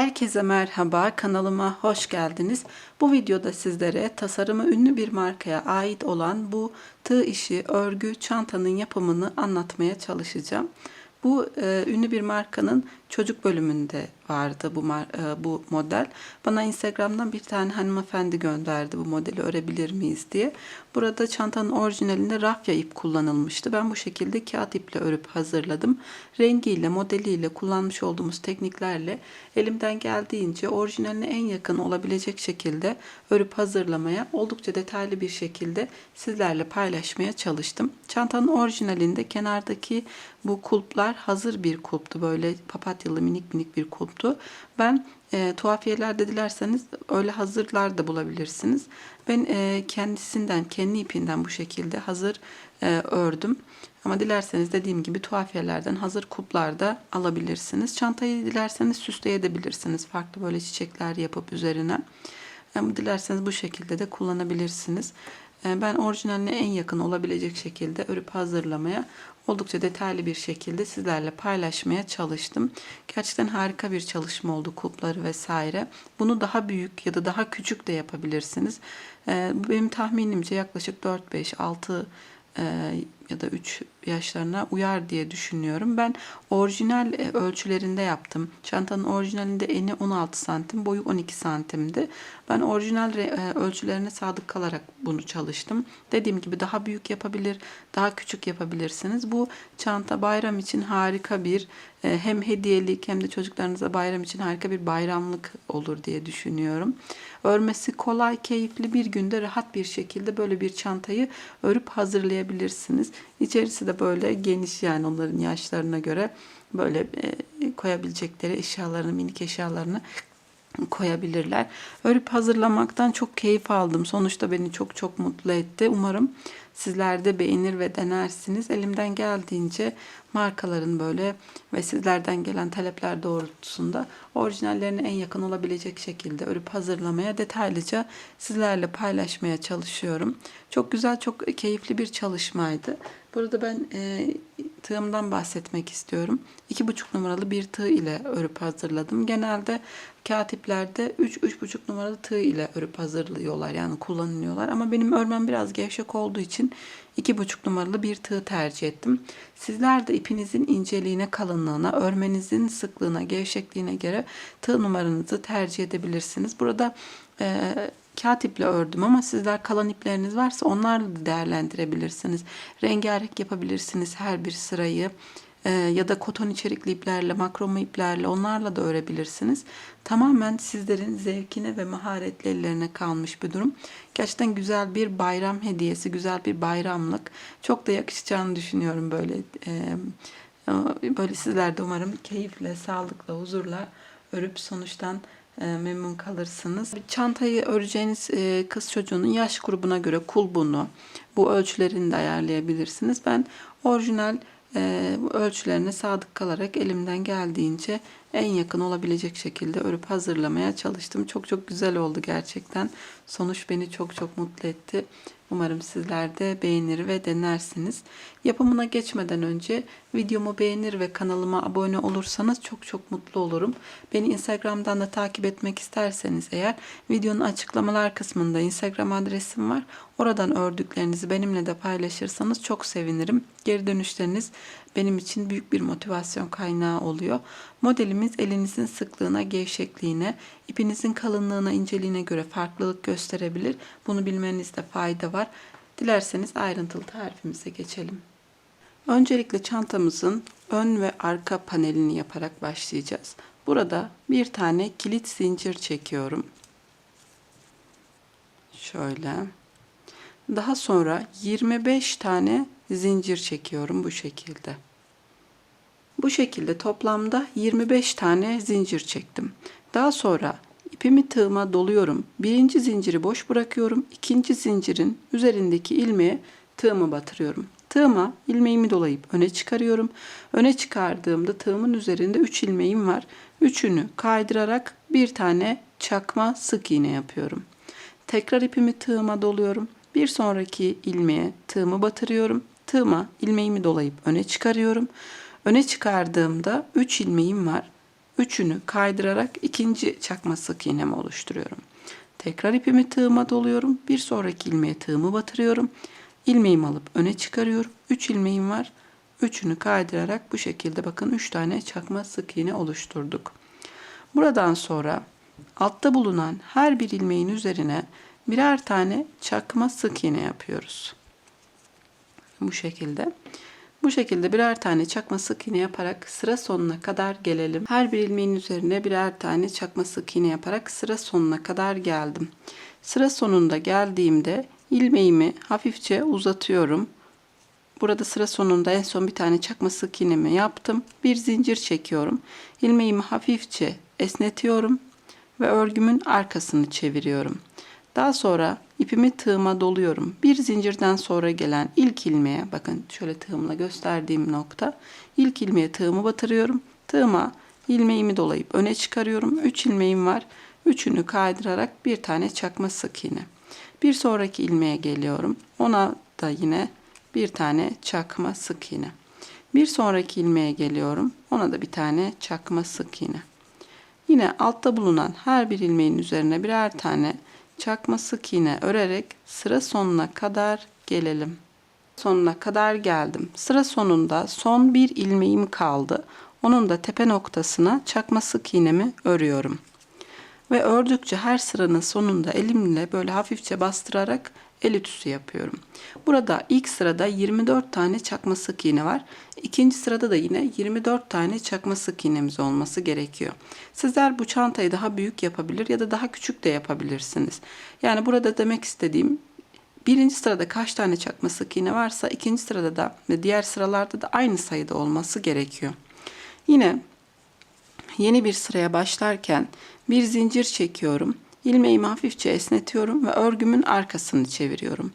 Herkese merhaba, kanalıma hoş geldiniz. Bu videoda sizlere tasarımı ünlü bir markaya ait olan bu tığ işi örgü çantanın yapımını anlatmaya çalışacağım. Bu e, ünlü bir markanın çocuk bölümünde vardı bu e, bu model. Bana Instagram'dan bir tane hanımefendi gönderdi bu modeli örebilir miyiz diye. Burada çantanın orijinalinde rafya ip kullanılmıştı. Ben bu şekilde kağıt iple örüp hazırladım. Rengiyle, modeliyle, kullanmış olduğumuz tekniklerle elimden geldiğince orijinaline en yakın olabilecek şekilde örüp hazırlamaya, oldukça detaylı bir şekilde sizlerle paylaşmaya çalıştım. Çantanın orijinalinde kenardaki bu kulplar hazır bir kulptu. Böyle papatyalı minik minik bir kulptu. Ben e, tuhafiyelerde dilerseniz öyle hazırlar da bulabilirsiniz. Ben e, kendisinden, kendi ipinden bu şekilde hazır e, ördüm. Ama dilerseniz dediğim gibi tuhafiyelerden hazır kulplar da alabilirsiniz. Çantayı dilerseniz süsleyebilirsiniz. Farklı böyle çiçekler yapıp üzerine. Ama dilerseniz bu şekilde de kullanabilirsiniz. E, Ben orijinaline en yakın olabilecek şekilde örüp hazırlamaya oldukça detaylı bir şekilde sizlerle paylaşmaya çalıştım. Gerçekten harika bir çalışma oldu kulpları vesaire. Bunu daha büyük ya da daha küçük de yapabilirsiniz. E, Benim tahminimce yaklaşık 4, 5, 6 e, ya da 3 yaşlarına uyar diye düşünüyorum. Ben orijinal e, ölçülerinde yaptım. Çantanın orijinalinde eni 16 santim, boyu 12 santimdi. Ben orijinal e, ölçülerine sadık kalarak bunu çalıştım. Dediğim gibi daha büyük yapabilir, daha küçük yapabilirsiniz. Bu çanta bayram için harika bir e, hem hediyelik hem de çocuklarınıza bayram için harika bir bayramlık olur diye düşünüyorum. Örmesi kolay, keyifli bir günde rahat bir şekilde böyle bir çantayı örüp hazırlayabilirsiniz. İçerisi de böyle geniş yani onların yaşlarına göre böyle e, koyabilecekleri eşyalarını, minik eşyalarını koyabilirler. Örüp hazırlamaktan çok keyif aldım. Sonuçta beni çok çok mutlu etti. Umarım sizler de beğenir ve denersiniz. Elimden geldiğince markaların böyle ve sizlerden gelen talepler doğrultusunda orijinallerine en yakın olabilecek şekilde örüp hazırlamaya detaylıca sizlerle paylaşmaya çalışıyorum. Çok güzel, çok keyifli bir çalışmaydı. Burada ben e, tığımdan bahsetmek istiyorum. 2,5 numaralı bir tığ ile örüp hazırladım. Genelde katiplerde 3-3,5 numaralı tığ ile örüp hazırlıyorlar yani kullanılıyorlar. Ama benim örmem biraz gevşek olduğu için 2,5 numaralı bir tığ tercih ettim. Sizler de ipinizin inceliğine, kalınlığına, örmenizin sıklığına, gevşekliğine göre tığ numaranızı tercih edebilirsiniz. Burada e, kağıt iple ördüm ama sizler kalan ipleriniz varsa onlarla da değerlendirebilirsiniz. Rengarenk yapabilirsiniz her bir sırayı e, ya da koton içerikli iplerle, makrome iplerle onlarla da örebilirsiniz. Tamamen sizlerin zevkine ve maharetli ellerine kalmış bir durum. Gerçekten güzel bir bayram hediyesi, güzel bir bayramlık. Çok da yakışacağını düşünüyorum böyle. E, böyle sizler de umarım keyifle, sağlıkla, huzurla örüp sonuçtan e, memnun kalırsınız. Çantayı öreceğiniz e, kız çocuğunun yaş grubuna göre kulbunu, bu ölçülerini de ayarlayabilirsiniz. Ben orijinal e, ölçülerine sadık kalarak elimden geldiğince en yakın olabilecek şekilde örüp hazırlamaya çalıştım. Çok çok güzel oldu gerçekten. Sonuç beni çok çok mutlu etti. Umarım sizler de beğenir ve denersiniz. Yapımına geçmeden önce videomu beğenir ve kanalıma abone olursanız çok çok mutlu olurum. Beni Instagram'dan da takip etmek isterseniz eğer videonun açıklamalar kısmında Instagram adresim var. Oradan ördüklerinizi benimle de paylaşırsanız çok sevinirim. Geri dönüşleriniz benim için büyük bir motivasyon kaynağı oluyor. Modelimiz elinizin sıklığına, gevşekliğine, ipinizin kalınlığına, inceliğine göre farklılık gösterebilir. Bunu bilmenizde fayda var. Dilerseniz ayrıntılı tarifimize geçelim. Öncelikle çantamızın ön ve arka panelini yaparak başlayacağız. Burada bir tane kilit zincir çekiyorum. Şöyle. Daha sonra 25 tane zincir çekiyorum bu şekilde. Bu şekilde toplamda 25 tane zincir çektim. Daha sonra ipimi tığıma doluyorum. Birinci zinciri boş bırakıyorum. İkinci zincirin üzerindeki ilmeğe tığımı batırıyorum. Tığıma ilmeğimi dolayıp öne çıkarıyorum. Öne çıkardığımda tığımın üzerinde 3 ilmeğim var. Üçünü kaydırarak bir tane çakma sık iğne yapıyorum. Tekrar ipimi tığıma doluyorum. Bir sonraki ilmeğe tığımı batırıyorum. Tığıma ilmeğimi dolayıp öne çıkarıyorum. Öne çıkardığımda 3 ilmeğim var. üçünü kaydırarak ikinci çakma sık iğnemi oluşturuyorum. Tekrar ipimi tığıma doluyorum. Bir sonraki ilmeğe tığımı batırıyorum. İlmeğimi alıp öne çıkarıyorum. 3 ilmeğim var. Üçünü kaydırarak bu şekilde bakın 3 tane çakma sık iğne oluşturduk. Buradan sonra altta bulunan her bir ilmeğin üzerine birer tane çakma sık iğne yapıyoruz. Bu şekilde. Bu şekilde birer tane çakma sık iğne yaparak sıra sonuna kadar gelelim. Her bir ilmeğin üzerine birer tane çakma sık iğne yaparak sıra sonuna kadar geldim. Sıra sonunda geldiğimde ilmeğimi hafifçe uzatıyorum. Burada sıra sonunda en son bir tane çakma sık iğnemi yaptım. Bir zincir çekiyorum. İlmeğimi hafifçe esnetiyorum ve örgümün arkasını çeviriyorum. Daha sonra ipimi tığıma doluyorum. Bir zincirden sonra gelen ilk ilmeğe bakın şöyle tığımla gösterdiğim nokta. ilk ilmeğe tığımı batırıyorum. Tığıma ilmeğimi dolayıp öne çıkarıyorum. 3 ilmeğim var. Üçünü kaydırarak bir tane çakma sık iğne. Bir sonraki ilmeğe geliyorum. Ona da yine bir tane çakma sık iğne. Bir sonraki ilmeğe geliyorum. Ona da bir tane çakma sık iğne. Yine altta bulunan her bir ilmeğin üzerine birer tane çakma sık iğne örerek sıra sonuna kadar gelelim. Sonuna kadar geldim. Sıra sonunda son bir ilmeğim kaldı. Onun da tepe noktasına çakma sık iğnemi örüyorum. Ve ördükçe her sıranın sonunda elimle böyle hafifçe bastırarak el ütüsü yapıyorum. Burada ilk sırada 24 tane çakma sık iğne var. İkinci sırada da yine 24 tane çakma sık iğnemiz olması gerekiyor. Sizler bu çantayı daha büyük yapabilir ya da daha küçük de yapabilirsiniz. Yani burada demek istediğim birinci sırada kaç tane çakma sık iğne varsa ikinci sırada da ve diğer sıralarda da aynı sayıda olması gerekiyor. Yine yeni bir sıraya başlarken bir zincir çekiyorum. İlmeğimi hafifçe esnetiyorum ve örgümün arkasını çeviriyorum.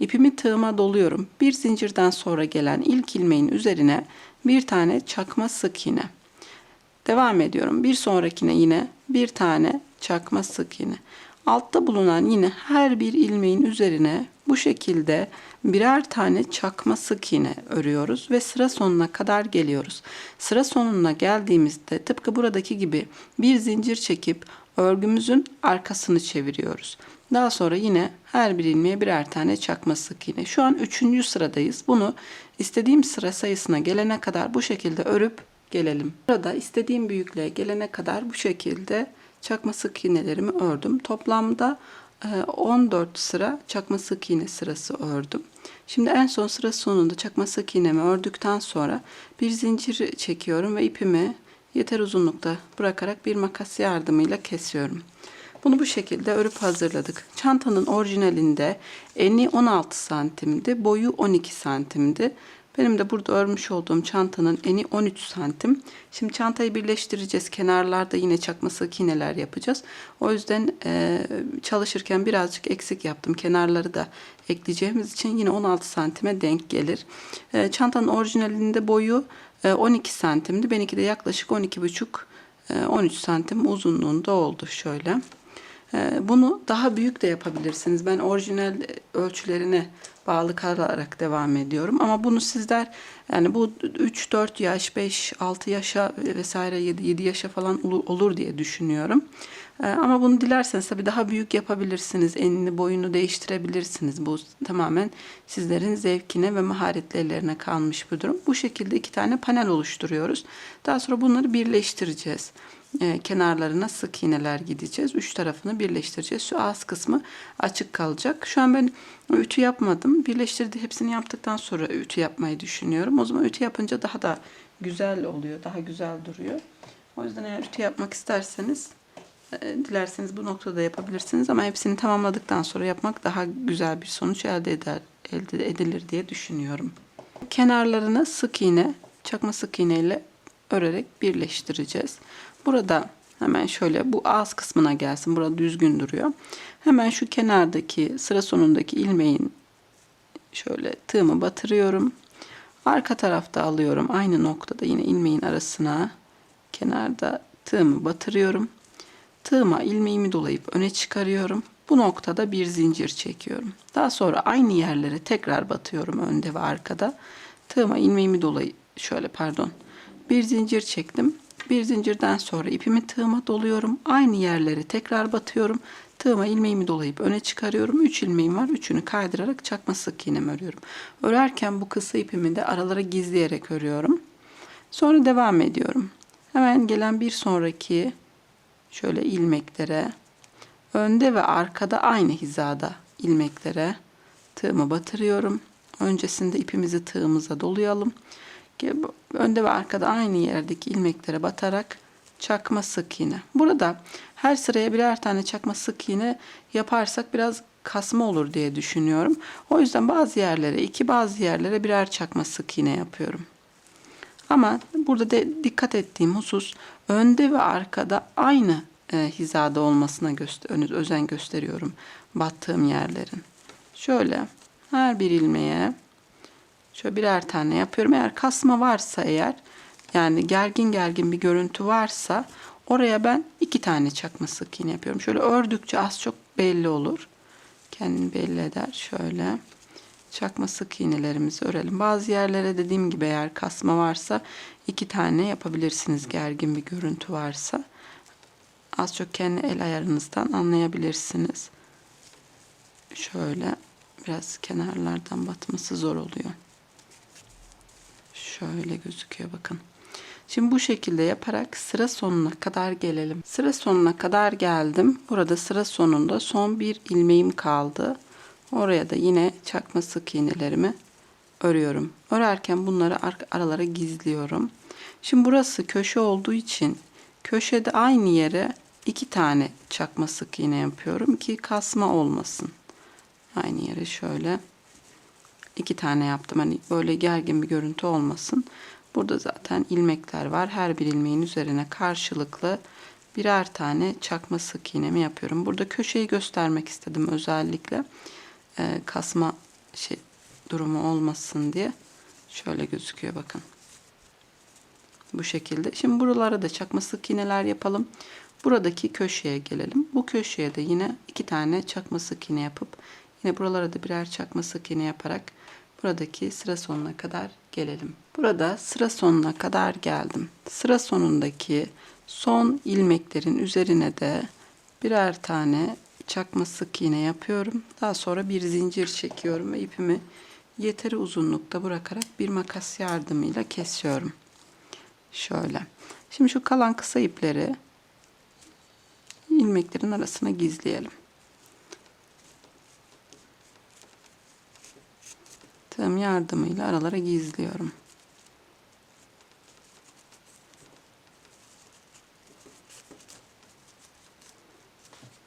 İpimi tığıma doluyorum. Bir zincirden sonra gelen ilk ilmeğin üzerine bir tane çakma sık iğne. Devam ediyorum. Bir sonrakine yine bir tane çakma sık iğne. Altta bulunan yine her bir ilmeğin üzerine bu şekilde birer tane çakma sık iğne örüyoruz ve sıra sonuna kadar geliyoruz. Sıra sonuna geldiğimizde tıpkı buradaki gibi bir zincir çekip örgümüzün arkasını çeviriyoruz. Daha sonra yine her bir ilmeğe birer tane çakma sık iğne. Şu an üçüncü sıradayız. Bunu istediğim sıra sayısına gelene kadar bu şekilde örüp gelelim. Burada istediğim büyüklüğe gelene kadar bu şekilde çakma sık iğnelerimi ördüm. Toplamda 14 sıra çakma sık iğne sırası ördüm. Şimdi en son sıra sonunda çakma sık iğnemi ördükten sonra bir zincir çekiyorum ve ipimi yeter uzunlukta bırakarak bir makas yardımıyla kesiyorum. Bunu bu şekilde örüp hazırladık. Çantanın orijinalinde eni 16 santimdi, boyu 12 santimdi. Benim de burada örmüş olduğum çantanın eni 13 santim. Şimdi çantayı birleştireceğiz. Kenarlarda yine çakma sık iğneler yapacağız. O yüzden e, çalışırken birazcık eksik yaptım. Kenarları da ekleyeceğimiz için yine 16 santime denk gelir. E, çantanın orijinalinde boyu e, 12 santimdi. Benimki de yaklaşık 12,5 e, 13 santim uzunluğunda oldu şöyle. E, bunu daha büyük de yapabilirsiniz. Ben orijinal ölçülerine bağlı kalarak devam ediyorum. Ama bunu sizler yani bu 3-4 yaş, 5-6 yaşa vesaire 7, yaşa falan olur diye düşünüyorum. Ee, ama bunu dilerseniz tabii daha büyük yapabilirsiniz. Enini boyunu değiştirebilirsiniz. Bu tamamen sizlerin zevkine ve maharetlerine kalmış bir durum. Bu şekilde iki tane panel oluşturuyoruz. Daha sonra bunları birleştireceğiz e, kenarlarına sık iğneler gideceğiz. Üç tarafını birleştireceğiz. Şu ağız kısmı açık kalacak. Şu an ben ütü yapmadım. Birleştirdi hepsini yaptıktan sonra ütü yapmayı düşünüyorum. O zaman ütü yapınca daha da güzel oluyor. Daha güzel duruyor. O yüzden eğer ütü yapmak isterseniz e, dilerseniz bu noktada yapabilirsiniz ama hepsini tamamladıktan sonra yapmak daha güzel bir sonuç elde eder elde edilir diye düşünüyorum. Kenarlarına sık iğne, çakma sık iğne ile örerek birleştireceğiz. Burada hemen şöyle bu ağız kısmına gelsin. Burada düzgün duruyor. Hemen şu kenardaki sıra sonundaki ilmeğin şöyle tığımı batırıyorum. Arka tarafta alıyorum. Aynı noktada yine ilmeğin arasına kenarda tığımı batırıyorum. Tığıma ilmeğimi dolayıp öne çıkarıyorum. Bu noktada bir zincir çekiyorum. Daha sonra aynı yerlere tekrar batıyorum önde ve arkada. Tığıma ilmeğimi dolayı şöyle pardon bir zincir çektim Bir zincirden sonra ipimi tığıma doluyorum. Aynı yerleri tekrar batıyorum. Tığıma ilmeğimi dolayıp öne çıkarıyorum. 3 ilmeğim var. Üçünü kaydırarak çakma sık iğnemi örüyorum. Örerken bu kısa ipimi de aralara gizleyerek örüyorum. Sonra devam ediyorum. Hemen gelen bir sonraki şöyle ilmeklere önde ve arkada aynı hizada ilmeklere tığımı batırıyorum. Öncesinde ipimizi tığımıza dolayalım. Önde ve arkada aynı yerdeki ilmeklere batarak çakma sık iğne. Burada her sıraya birer tane çakma sık iğne yaparsak biraz kasma olur diye düşünüyorum. O yüzden bazı yerlere iki bazı yerlere birer çakma sık iğne yapıyorum. Ama burada de dikkat ettiğim husus önde ve arkada aynı e, hizada olmasına göster özen gösteriyorum battığım yerlerin. Şöyle her bir ilmeğe şöyle birer tane yapıyorum. Eğer kasma varsa eğer yani gergin gergin bir görüntü varsa oraya ben iki tane çakma sık iğne yapıyorum. Şöyle ördükçe az çok belli olur. Kendini belli eder. Şöyle çakma sık iğnelerimizi örelim. Bazı yerlere dediğim gibi eğer kasma varsa iki tane yapabilirsiniz gergin bir görüntü varsa. Az çok kendi el ayarınızdan anlayabilirsiniz. Şöyle biraz kenarlardan batması zor oluyor. Şöyle gözüküyor bakın. Şimdi bu şekilde yaparak sıra sonuna kadar gelelim. Sıra sonuna kadar geldim. Burada sıra sonunda son bir ilmeğim kaldı. Oraya da yine çakma sık iğnelerimi örüyorum. Örerken bunları aralara gizliyorum. Şimdi burası köşe olduğu için köşede aynı yere iki tane çakma sık iğne yapıyorum ki kasma olmasın. Aynı yere şöyle iki tane yaptım. Hani böyle gergin bir görüntü olmasın. Burada zaten ilmekler var. Her bir ilmeğin üzerine karşılıklı birer tane çakma sık iğnemi yapıyorum. Burada köşeyi göstermek istedim özellikle. Ee, kasma şey durumu olmasın diye. Şöyle gözüküyor bakın. Bu şekilde. Şimdi buralara da çakma sık iğneler yapalım. Buradaki köşeye gelelim. Bu köşeye de yine iki tane çakma sık iğne yapıp yine buralara da birer çakma sık iğne yaparak buradaki sıra sonuna kadar gelelim. Burada sıra sonuna kadar geldim. Sıra sonundaki son ilmeklerin üzerine de birer tane çakma sık iğne yapıyorum. Daha sonra bir zincir çekiyorum ve ipimi yeteri uzunlukta bırakarak bir makas yardımıyla kesiyorum. Şöyle. Şimdi şu kalan kısa ipleri ilmeklerin arasına gizleyelim. Tığım yardımıyla aralara gizliyorum.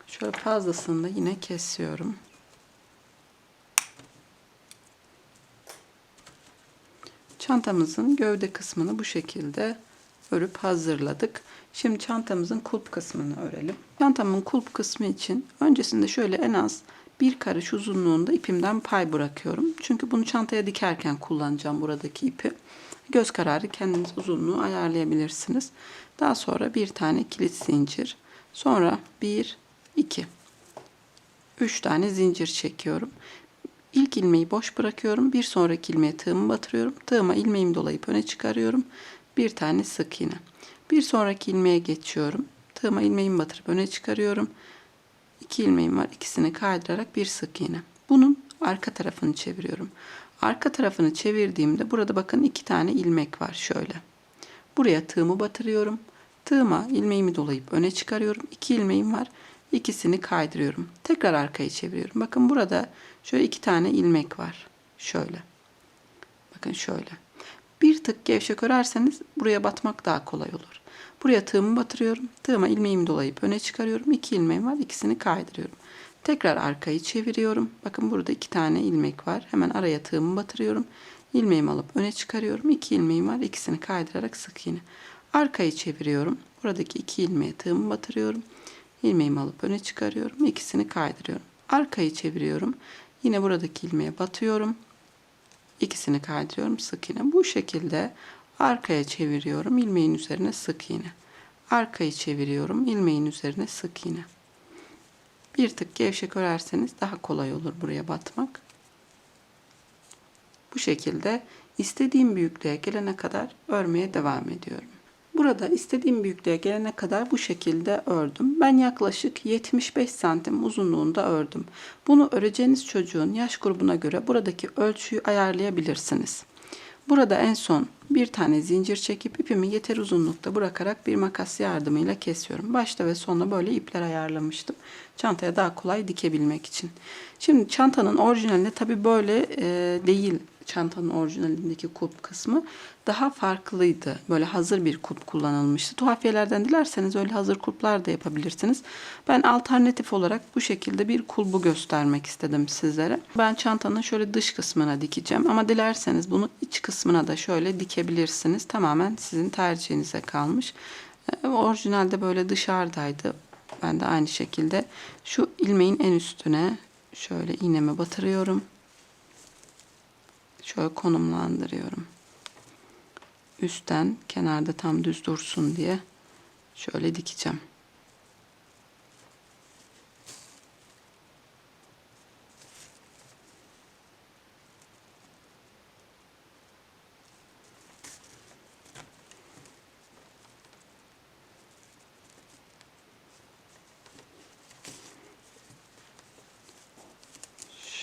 Şöyle fazlasını da yine kesiyorum. Çantamızın gövde kısmını bu şekilde örüp hazırladık. Şimdi çantamızın kulp kısmını örelim. Çantamın kulp kısmı için öncesinde şöyle en az bir karış uzunluğunda ipimden pay bırakıyorum. Çünkü bunu çantaya dikerken kullanacağım buradaki ipi. Göz kararı kendiniz uzunluğu ayarlayabilirsiniz. Daha sonra bir tane kilit zincir. Sonra bir, iki, üç tane zincir çekiyorum. İlk ilmeği boş bırakıyorum. Bir sonraki ilmeğe tığımı batırıyorum. Tığıma ilmeğimi dolayıp öne çıkarıyorum. Bir tane sık iğne. Bir sonraki ilmeğe geçiyorum. Tığıma ilmeğimi batırıp öne çıkarıyorum. İki ilmeğim var. İkisini kaydırarak bir sık iğne. Bunun arka tarafını çeviriyorum. Arka tarafını çevirdiğimde burada bakın iki tane ilmek var şöyle. Buraya tığımı batırıyorum. Tığıma ilmeğimi dolayıp öne çıkarıyorum. İki ilmeğim var. İkisini kaydırıyorum. Tekrar arkayı çeviriyorum. Bakın burada şöyle iki tane ilmek var. Şöyle. Bakın şöyle. Bir tık gevşek örerseniz buraya batmak daha kolay olur. Buraya tığımı batırıyorum. Tığıma ilmeğimi dolayıp öne çıkarıyorum. İki ilmeğim var. İkisini kaydırıyorum. Tekrar arkayı çeviriyorum. Bakın burada iki tane ilmek var. Hemen araya tığımı batırıyorum. İlmeğimi alıp öne çıkarıyorum. İki ilmeğim var. İkisini kaydırarak sık iğne. Arkayı çeviriyorum. Buradaki iki ilmeğe tığımı batırıyorum. İlmeğimi alıp öne çıkarıyorum. İkisini kaydırıyorum. Arkayı çeviriyorum. Yine buradaki ilmeğe batıyorum. İkisini kaydırıyorum. Sık iğne. Bu şekilde arkaya çeviriyorum. ilmeğin üzerine sık iğne. Arkayı çeviriyorum. ilmeğin üzerine sık iğne. Bir tık gevşek örerseniz daha kolay olur buraya batmak. Bu şekilde istediğim büyüklüğe gelene kadar örmeye devam ediyorum. Bu Burada istediğim büyüklüğe gelene kadar bu şekilde ördüm. Ben yaklaşık 75 santim uzunluğunda ördüm. Bunu öreceğiniz çocuğun yaş grubuna göre buradaki ölçüyü ayarlayabilirsiniz. Burada en son bir tane zincir çekip ipimi yeter uzunlukta bırakarak bir makas yardımıyla kesiyorum. Başta ve sonda böyle ipler ayarlamıştım. Çantaya daha kolay dikebilmek için. Şimdi çantanın orijinalinde tabi böyle e, değil çantanın orijinalindeki kulp kısmı daha farklıydı. Böyle hazır bir kulp kullanılmıştı. Tuhafiyelerden dilerseniz öyle hazır kulplar da yapabilirsiniz. Ben alternatif olarak bu şekilde bir kulbu göstermek istedim sizlere. Ben çantanın şöyle dış kısmına dikeceğim ama dilerseniz bunu iç kısmına da şöyle dikebilirsiniz. Tamamen sizin tercihinize kalmış. E, Orijinalde böyle dışarıdaydı. Ben de aynı şekilde şu ilmeğin en üstüne şöyle iğnemi batırıyorum. Şöyle konumlandırıyorum. Üstten kenarda tam düz dursun diye şöyle dikeceğim.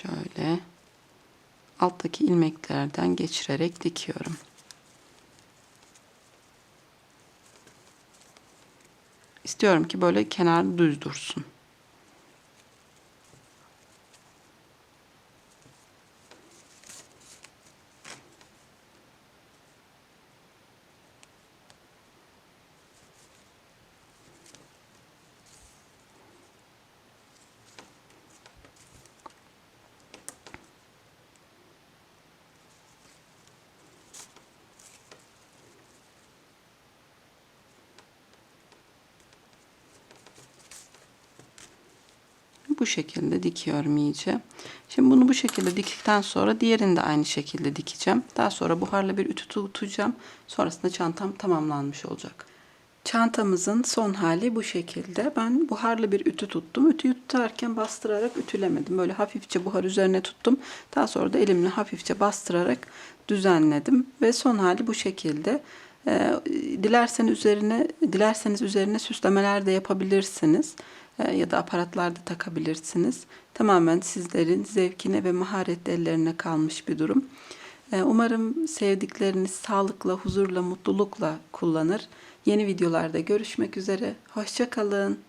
Şöyle alttaki ilmeklerden geçirerek dikiyorum. İstiyorum ki böyle kenar düz dursun. Bu şekilde dikiyorum iyice. Şimdi bunu bu şekilde diktikten sonra diğerini de aynı şekilde dikeceğim. Daha sonra buharla bir ütü tutacağım. Sonrasında çantam tamamlanmış olacak. Çantamızın son hali bu şekilde. Ben buharlı bir ütü tuttum. Ütüyü tutarken bastırarak ütülemedim. Böyle hafifçe buhar üzerine tuttum. Daha sonra da elimle hafifçe bastırarak düzenledim. Ve son hali bu şekilde. Ee, dilerseniz üzerine dilerseniz üzerine süslemeler de yapabilirsiniz ya da aparatlar da takabilirsiniz. Tamamen sizlerin zevkine ve maharet ellerine kalmış bir durum. Ee, Umarım sevdikleriniz sağlıkla, huzurla, mutlulukla kullanır. Yeni videolarda görüşmek üzere. Hoşçakalın.